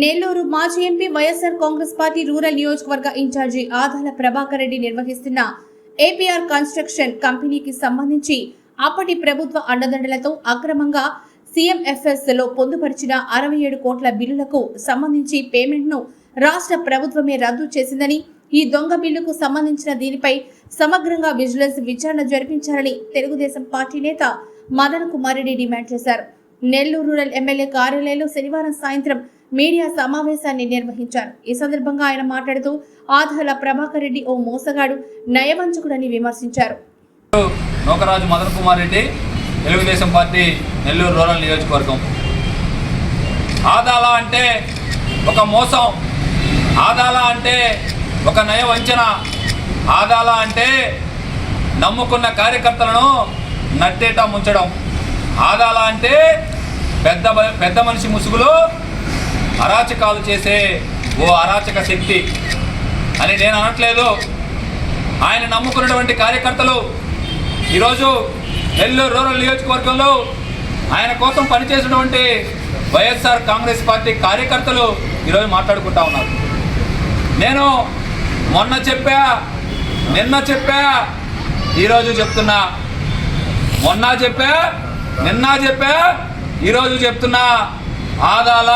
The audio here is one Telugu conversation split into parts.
నెల్లూరు మాజీ MP YSR Congress party rural నియోజకవర్గ ఇన్ఛార్జి ఆదాల ప్రభాకర్ రెడ్డి నిర్వహిస్తున్న ఏపీఆర్ కన్స్ట్రక్షన్ కంపెనీకి సంబంధించి అప్పటి ప్రభుత్వ అండదండలతో అక్రమంగా సీఎంఎఫ్ఎస్లో పొందుపరిచిన అరవై ఏడు కోట్ల బిల్లులకు సంబంధించి పేమెంట్ను రాష్ట్ర ప్రభుత్వమే రద్దు చేసిందని ఈ దొంగ బిల్లుకు సంబంధించిన దీనిపై సమగ్రంగా విజిలెన్స్ విచారణ జరిపించాలని తెలుగుదేశం పార్టీ నేత మదన్ కుమార్ రెడ్డి డిమాండ్ చేశారు. నెల్లూరు రూరల్ ఎమ్మెల్యే కార్యాలయంలో శనివారం సాయంత్రం మీడియా సమావేశాన్ని నిర్వహించారు. ఈ సందర్భంగా ఆయన మాట్లాడుతూ ఆధాల ప్రభాకర్ రెడ్డి ఓ మోసగాడు నయవంచకుడని విమర్శించారు. నోకరాజు మదన్ కుమార్ రెడ్డి తెలుగుదేశం పార్టీ నెల్లూరు రూరల్ నియోజకవర్గం. ఆదాల అంటే ఒక మోసం ఆదాల అంటే ఒక నయ వంచన ఆదాల అంటే నమ్ముకున్న కార్యకర్తలను నట్టేట ముంచడం. ఆదాల అంటే పెద్ద పెద్ద మనిషి ముసుగులో అరాచకాలు చేసే ఓ అరాచక శక్తి. అని నేను అనట్లేదు. ఆయన నమ్ముకున్నటువంటి కార్యకర్తలు ఈరోజు నెల్లూరు రూరల్ నియోజకవర్గంలో ఆయన కోసం పనిచేసినటువంటి వైఎస్ఆర్ కాంగ్రెస్ పార్టీ కార్యకర్తలు ఈరోజు మాట్లాడుకుంటా ఉన్నారు. నేను మొన్న చెప్పా నిన్న చెప్పా ఈరోజు చెప్తున్నా. మొన్న చెప్పా నిన్న చెప్పా ఈరోజు చెప్తున్నా. ఆదాల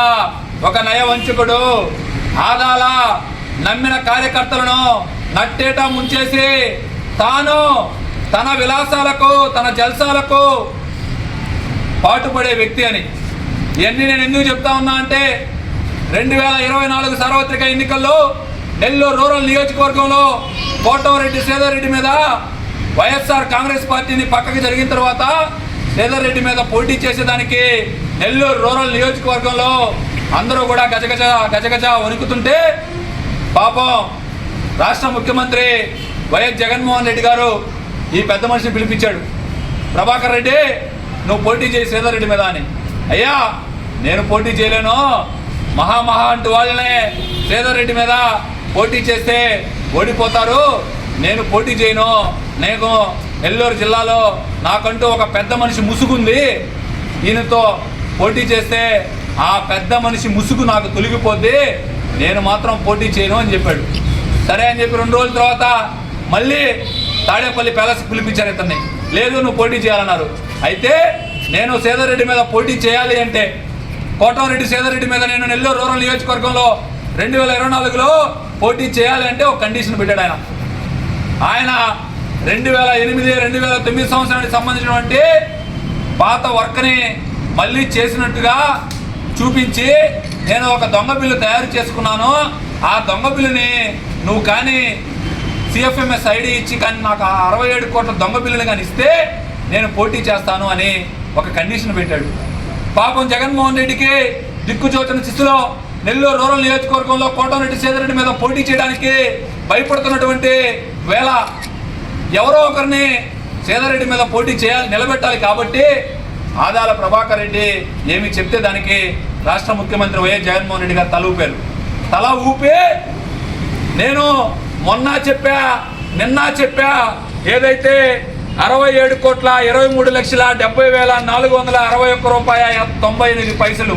ఒక నయవంచకుడు ఆదాల నమ్మిన కార్యకర్తలను నట్టేట ముంచేసి తాను తన విలాసాలకు తన జల్సాలకు పాటుపడే వ్యక్తి అని. ఇవన్నీ నేను ఎందుకు చెప్తా ఉన్నా అంటే రెండు వేల ఇరవై నాలుగు సార్వత్రిక ఎన్నికల్లో నెల్లూరు రూరల్ నియోజకవర్గంలో కోటవరెడ్డి శ్రీధర్ మీద వైఎస్ఆర్ కాంగ్రెస్ పార్టీని పక్కకి జరిగిన తర్వాత శ్రీధర్ మీద పోటీ చేసేదానికి నెల్లూరు రూరల్ నియోజకవర్గంలో అందరూ కూడా గజగజ గజగజ వణుకుతుంటే పాపం రాష్ట్ర ముఖ్యమంత్రి వైఎస్ జగన్మోహన్ రెడ్డి గారు ఈ పెద్ద మనిషిని పిలిపించాడు. ప్రభాకర్ రెడ్డి నువ్వు పోటీ చేయి శ్రీధర్రెడ్డి మీద అని. అయ్యా నేను పోటీ చేయలేను. మహా మహా అంటూ వాళ్ళనే శ్రీధర్రెడ్డి మీద పోటీ చేస్తే ఓడిపోతారు. నేను పోటీ చేయను. నేను నెల్లూరు జిల్లాలో నాకంటూ ఒక పెద్ద మనిషి ముసుగుంది. ఈయనతో పోటీ చేస్తే ఆ పెద్ద మనిషి ముసుగు నాకు తొలగిపోద్ది నేను మాత్రం పోటీ చేయను అని చెప్పాడు. సరే అని చెప్పి రెండు రోజుల తర్వాత మళ్ళీ తాడేపల్లి ప్యాలెస్ పిలిపించారు ఇతన్ని. లేదు నువ్వు పోటీ చేయాలన్నారు. అయితే నేను సేదరెడ్డి మీద పోటీ చేయాలి అంటే కోటమరెడ్డి సేదరెడ్డి మీద నేను నెల్లూరు రూరల్ నియోజకవర్గంలో రెండు వేల ఇరవై నాలుగులో పోటీ చేయాలి అంటే ఒక కండిషన్ పెట్టాడు ఆయన. ఆయన రెండు వేల ఎనిమిది రెండు వేల తొమ్మిది సంవత్సరానికి సంబంధించినటువంటి పాత వర్క్ని మళ్ళీ చేసినట్టుగా చూపించి నేను ఒక దొంగ బిల్లు తయారు చేసుకున్నాను. ఆ దొంగ బిల్లుని నువ్వు కానీ సిఎఫ్ఎంఎస్ ఐడి ఇచ్చి కానీ నాకు ఆ అరవై ఏడు కోట్ల దొంగ బిల్లుని కానీ ఇస్తే నేను పోటీ చేస్తాను అని ఒక కండిషన్ పెట్టాడు. పాపం జగన్మోహన్ రెడ్డికి దిక్కుచోచన స్థితిలో నెల్లూరు రూరల్ నియోజకవర్గంలో కోటమిరెడ్డి సేదరెడ్డి మీద పోటీ చేయడానికి భయపడుతున్నటువంటి వేళ ఎవరో ఒకరిని సేదరెడ్డి మీద పోటీ చేయాలి నిలబెట్టాలి కాబట్టి ఆదాల ప్రభాకర్ రెడ్డి ఏమి చెప్తే దానికి రాష్ట్ర ముఖ్యమంత్రి వైఎస్ జగన్మోహన్ రెడ్డి గారు తల ఊపారు. తల ఊపి నేను మొన్న చెప్పా నిన్న చెప్పా ఏదైతే అరవై ఏడు కోట్ల ఇరవై మూడు లక్షల డెబ్బై వేల నాలుగు వందల అరవై ఒక్క రూపాయ తొంభై ఎనిమిది పైసలు